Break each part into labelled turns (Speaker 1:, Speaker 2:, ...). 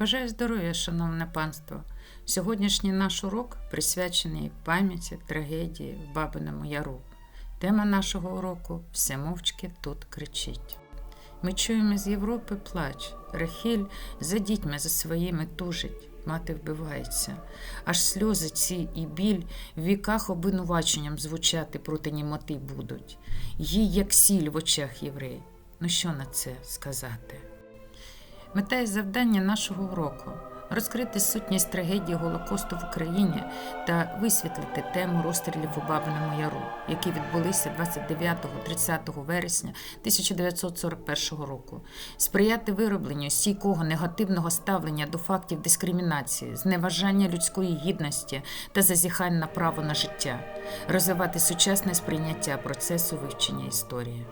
Speaker 1: Бажаю здоров'я, шановне панство. Сьогоднішній наш урок присвячений пам'яті трагедії в Бабиному Яру. Тема нашого уроку все мовчки тут кричить. Ми чуємо з Європи плач, Рахіль за дітьми за своїми тужить, мати вбивається. Аж сльози ці і біль в віках обвинуваченням звучати проти німоти будуть. Їй, як сіль в очах євреїв. Ну що на це сказати? Мета і завдання нашого уроку розкрити сутність трагедії Голокосту в Україні та висвітлити тему розстрілів у Бабиному Яру, які відбулися 29-30 вересня 1941 року, сприяти виробленню стійкого негативного ставлення до фактів дискримінації, зневажання людської гідності та зазіхань на право на життя, розвивати сучасне сприйняття процесу вивчення історії.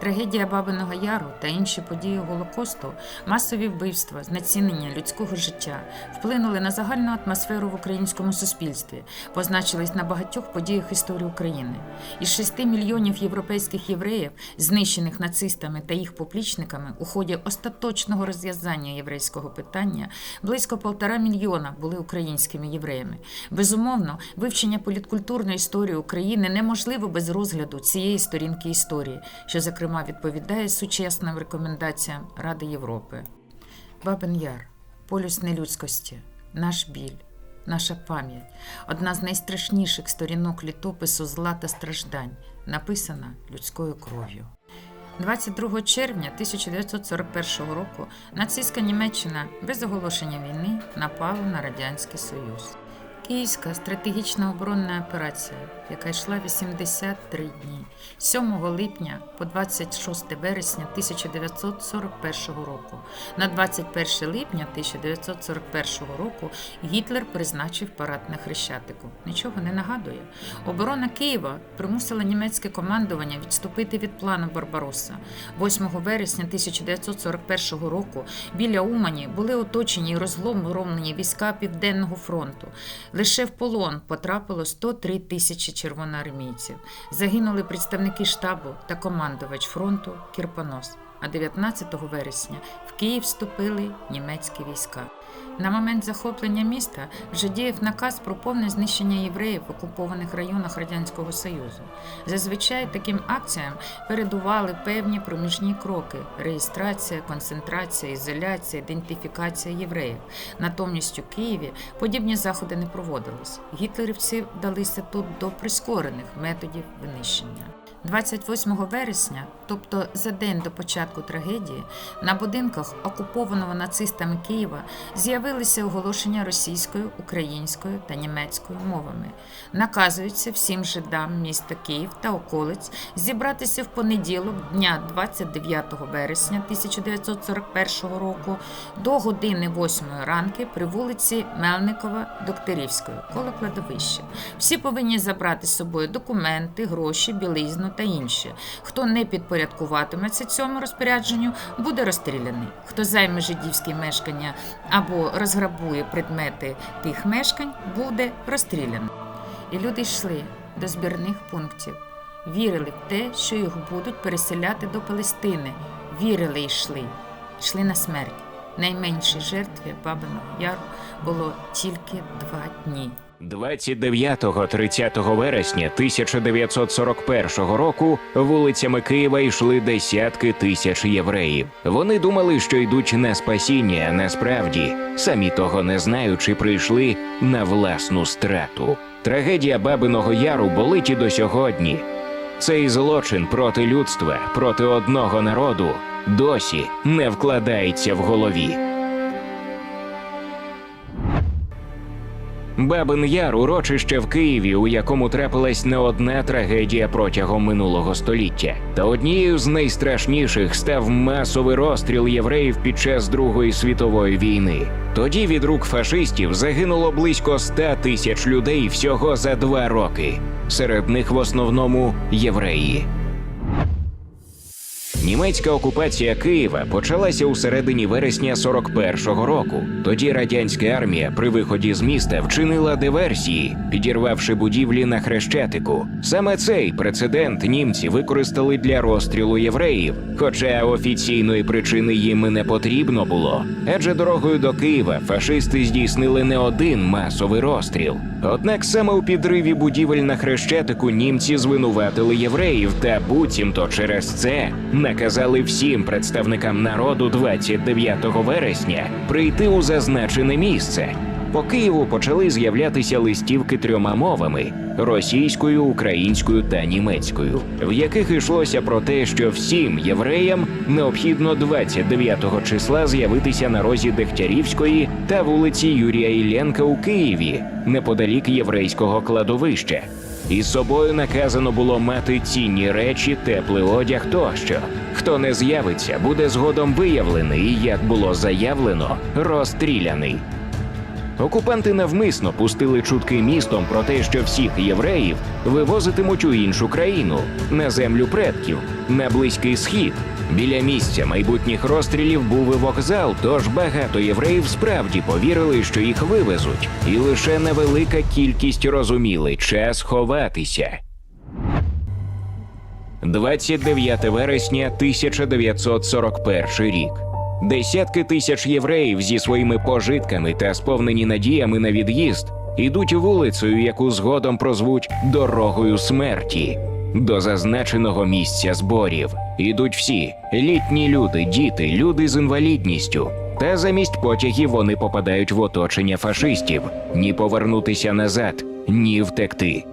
Speaker 1: Трагедія Бабиного Яру та інші події Голокосту, масові вбивства, знецінення людського життя вплинули на загальну атмосферу в українському суспільстві, позначились на багатьох подіях історії України. Із 6 мільйонів європейських євреїв, знищених нацистами та їх поплічниками, у ході остаточного розв'язання єврейського питання близько полтора мільйона були українськими євреями. Безумовно, вивчення політкультурної історії України неможливо без розгляду цієї сторінки історії, що зокрема відповідає сучасним рекомендаціям Ради Європи. Бабин Яр, полюс нелюдськості, наш біль, наша пам'ять одна з найстрашніших сторінок літопису зла та страждань, написана людською кров'ю. 22 червня 1941 року нацистська Німеччина без оголошення війни напала на Радянський Союз. Київська стратегічна оборонна операція, яка йшла 83 дні, з 7 липня по 26 вересня 1941 року. На 21 липня 1941 року Гітлер призначив парад на Хрещатику. Нічого не нагадує. Оборона Києва примусила німецьке командування відступити від плану Барбаросса. 8 вересня 1941 року біля Умані були оточені і розгромлені війська Південного фронту. Лише в полон потрапило 103 тисячі червоноармійців. Загинули представники штабу та командувач фронту Кірпонос. А 19 вересня в Київ вступили німецькі війська. На момент захоплення міста вже діяв наказ про повне знищення євреїв в окупованих районах Радянського Союзу. Зазвичай таким акціям передували певні проміжні кроки: реєстрація, концентрація, ізоляція, ідентифікація євреїв. Натомість у Києві подібні заходи не проводились. Гітлерівці вдалися тут до прискорених методів винищення. 28 вересня, тобто за день до початку трагедії, на будинках окупованого нацистами Києва з'явилися оголошення російською, українською та німецькою мовами. Наказується всім жидам міста Київ та околиць зібратися в понеділок, дня 29 вересня 1941 року до години 8 ранки при вулиці Мельникова Докторівської коло кладовища. Всі повинні забрати з собою документи, гроші, білизну та інше. Хто не підпорядкуватиметься цьому розпорядженню, буде розстріляний. Хто займе жидівські мешкання або розграбує предмети тих мешкань, буде розстріляний. І люди йшли до збірних пунктів, вірили в те, що їх будуть переселяти до Палестини. Вірили і йшли, йшли на смерть. Найменшій жертві Бабиного Яру було тільки два дні.
Speaker 2: 29-30 вересня 1941 року вулицями Києва йшли десятки тисяч євреїв. Вони думали, що йдуть на спасіння, а насправді, самі того не знаючи, прийшли на власну страту. Трагедія Бабиного Яру болить і до сьогодні. Цей злочин проти людства, проти одного народу досі не вкладається в голові. Бабин Яр урочище в Києві, у якому трапилась не одна трагедія протягом минулого століття. Та однією з найстрашніших став масовий розстріл євреїв під час Другої світової війни. Тоді від рук фашистів загинуло близько ста тисяч людей всього за два роки. Серед них в основному євреї. Німецька окупація Києва почалася у середині вересня 41-го року. Тоді радянська армія при виході з міста вчинила диверсії, підірвавши будівлі на хрещатику. Саме цей прецедент німці використали для розстрілу євреїв, хоча офіційної причини їм не потрібно було. Адже дорогою до Києва фашисти здійснили не один масовий розстріл. Однак саме у підриві будівель на хрещатику німці звинуватили євреїв та буцімто через це наказали всім представникам народу 29 вересня прийти у зазначене місце. По Києву почали з'являтися листівки трьома мовами російською, українською та німецькою, в яких йшлося про те, що всім євреям необхідно 29-го числа з'явитися на розі Дегтярівської та вулиці Юрія Іллєнка у Києві, неподалік єврейського кладовища. Із собою наказано було мати цінні речі, теплий одяг тощо. Хто не з'явиться, буде згодом виявлений як було заявлено, розстріляний. Окупанти навмисно пустили чутки містом про те, що всіх євреїв вивозитимуть у іншу країну на землю предків, на близький схід. Біля місця майбутніх розстрілів був і вокзал, тож багато євреїв справді повірили, що їх вивезуть, і лише невелика кількість розуміли час ховатися. 29 вересня 1941 рік. Десятки тисяч євреїв зі своїми пожитками та сповнені надіями на від'їзд ідуть вулицею, яку згодом прозвуть дорогою смерті. До зазначеного місця зборів ідуть всі літні люди, діти, люди з інвалідністю. Та замість потягів вони попадають в оточення фашистів ні повернутися назад, ні втекти.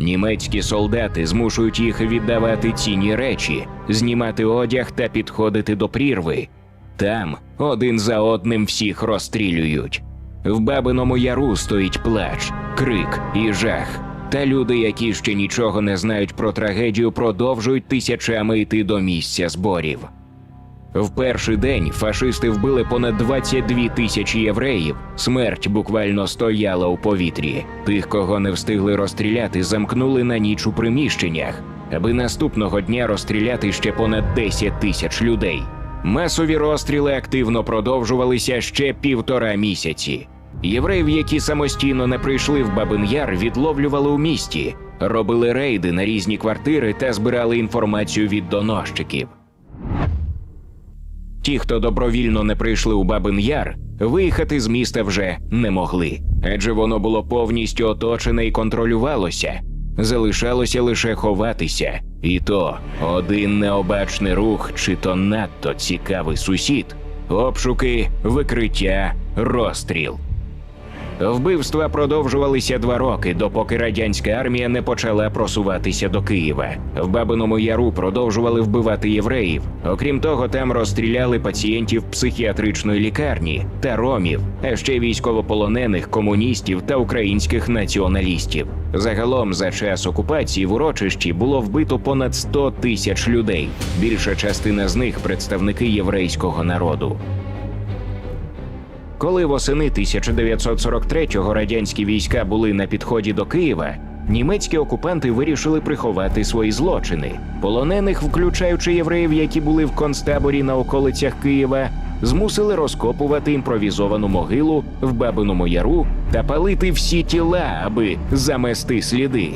Speaker 2: Німецькі солдати змушують їх віддавати цінні речі, знімати одяг та підходити до прірви. Там один за одним всіх розстрілюють. В Бабиному яру стоїть плач, крик і жах. Та люди, які ще нічого не знають про трагедію, продовжують тисячами йти до місця зборів. В перший день фашисти вбили понад 22 тисячі євреїв. Смерть буквально стояла у повітрі. Тих, кого не встигли розстріляти, замкнули на ніч у приміщеннях, аби наступного дня розстріляти ще понад 10 тисяч людей. Масові розстріли активно продовжувалися ще півтора місяці. Євреїв, які самостійно не прийшли в Бабин Яр, відловлювали у місті, робили рейди на різні квартири та збирали інформацію від доносчиків. Ті, хто добровільно не прийшли у Бабин Яр, виїхати з міста вже не могли, адже воно було повністю оточене і контролювалося. Залишалося лише ховатися, і то один необачний рух, чи то надто цікавий сусід, обшуки, викриття, розстріл. Вбивства продовжувалися два роки, допоки радянська армія не почала просуватися до Києва. В Бабиному Яру продовжували вбивати євреїв. Окрім того, там розстріляли пацієнтів психіатричної лікарні та ромів, а ще військовополонених, комуністів та українських націоналістів. Загалом за час окупації в урочищі було вбито понад 100 тисяч людей. Більша частина з них представники єврейського народу. Коли восени 1943-го радянські війська були на підході до Києва, німецькі окупанти вирішили приховати свої злочини. Полонених, включаючи євреїв, які були в концтаборі на околицях Києва, змусили розкопувати імпровізовану могилу в Бабиному Яру та палити всі тіла, аби замести сліди.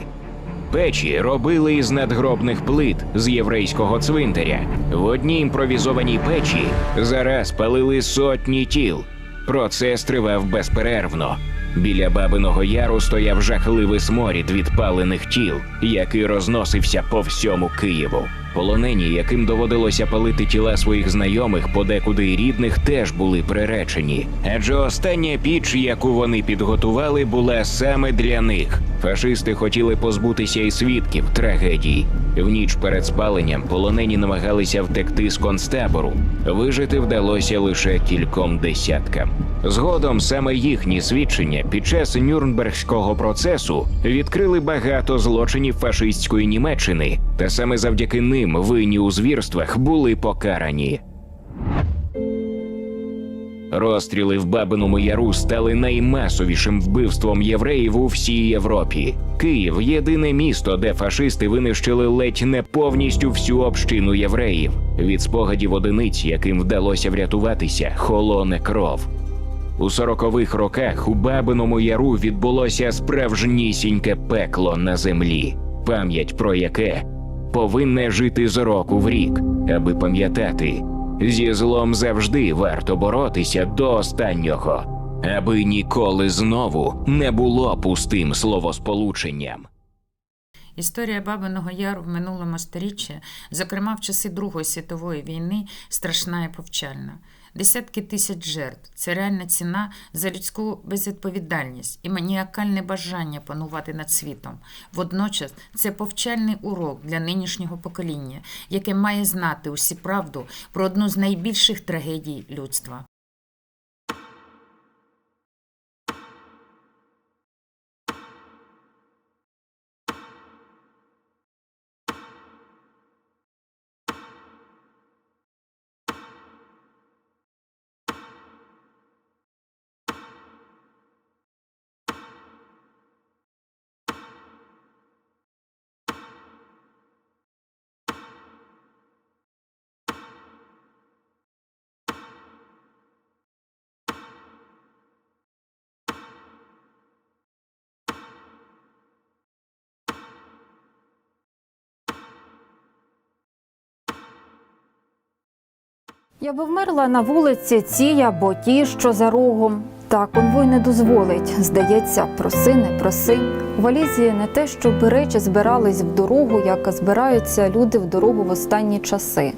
Speaker 2: Печі робили із надгробних плит з єврейського цвинтаря. В одній імпровізованій печі зараз палили сотні тіл. Процес тривав безперервно. Біля бабиного яру стояв жахливий сморід від палених тіл, який розносився по всьому Києву. Полонені, яким доводилося палити тіла своїх знайомих, подекуди й рідних, теж були приречені. Адже остання піч, яку вони підготували, була саме для них. Фашисти хотіли позбутися і свідків трагедії. В ніч перед спаленням полонені намагалися втекти з концтабору. Вижити вдалося лише кільком десяткам. Згодом саме їхні свідчення під час Нюрнбергського процесу відкрили багато злочинів фашистської Німеччини, та саме завдяки ним винні у звірствах були покарані. Розстріли в Бабиному Яру стали наймасовішим вбивством євреїв у всій Європі. Київ єдине місто, де фашисти винищили ледь не повністю всю общину євреїв. Від спогадів одиниць, яким вдалося врятуватися, холоне кров. У сорокових роках у Бабиному Яру відбулося справжнісіньке пекло на землі, пам'ять про яке повинне жити з року в рік, аби пам'ятати. Зі злом завжди варто боротися до останнього, аби ніколи знову не було пустим словосполученням.
Speaker 1: Історія Бабиного Яру в минулому сторіччі, зокрема в часи Другої світової війни, страшна і повчальна. Десятки тисяч жертв це реальна ціна за людську безвідповідальність і маніакальне бажання панувати над світом. Водночас це повчальний урок для нинішнього покоління, яке має знати усі правду про одну з найбільших трагедій людства.
Speaker 3: Я би вмерла на вулиці ці або ті, що за рогом. Та конвой не дозволить. Здається, проси, не проси. У валізі не те, щоб речі збирались в дорогу, як збираються люди в дорогу в останні часи.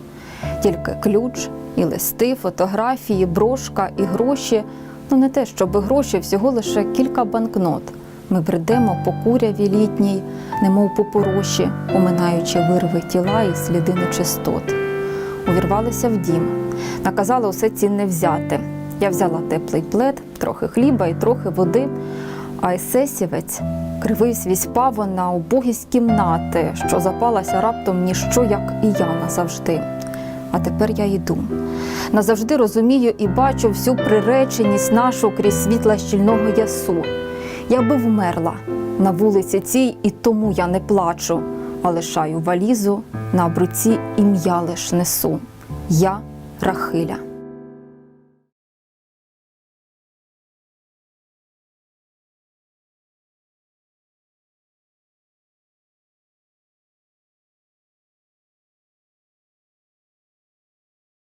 Speaker 3: Тільки ключ, і листи, фотографії, брошка і гроші. Ну не те, щоб гроші, всього лише кілька банкнот. Ми бредемо по куряві літній, немов по пороші, оминаючи вирви тіла і сліди нечистот. Увірвалися в дім. Наказали усе цінне взяти. Я взяла теплий плед, трохи хліба і трохи води. А есесівець кривий свій спаво на убогість кімнати, що запалася раптом ніщо, як і я назавжди. А тепер я йду. Назавжди розумію і бачу всю приреченість нашу крізь світла щільного ясу. Я би вмерла на вулиці цій, і тому я не плачу, лишаю валізу на обруці ім'я лиш несу. Я Рахиля.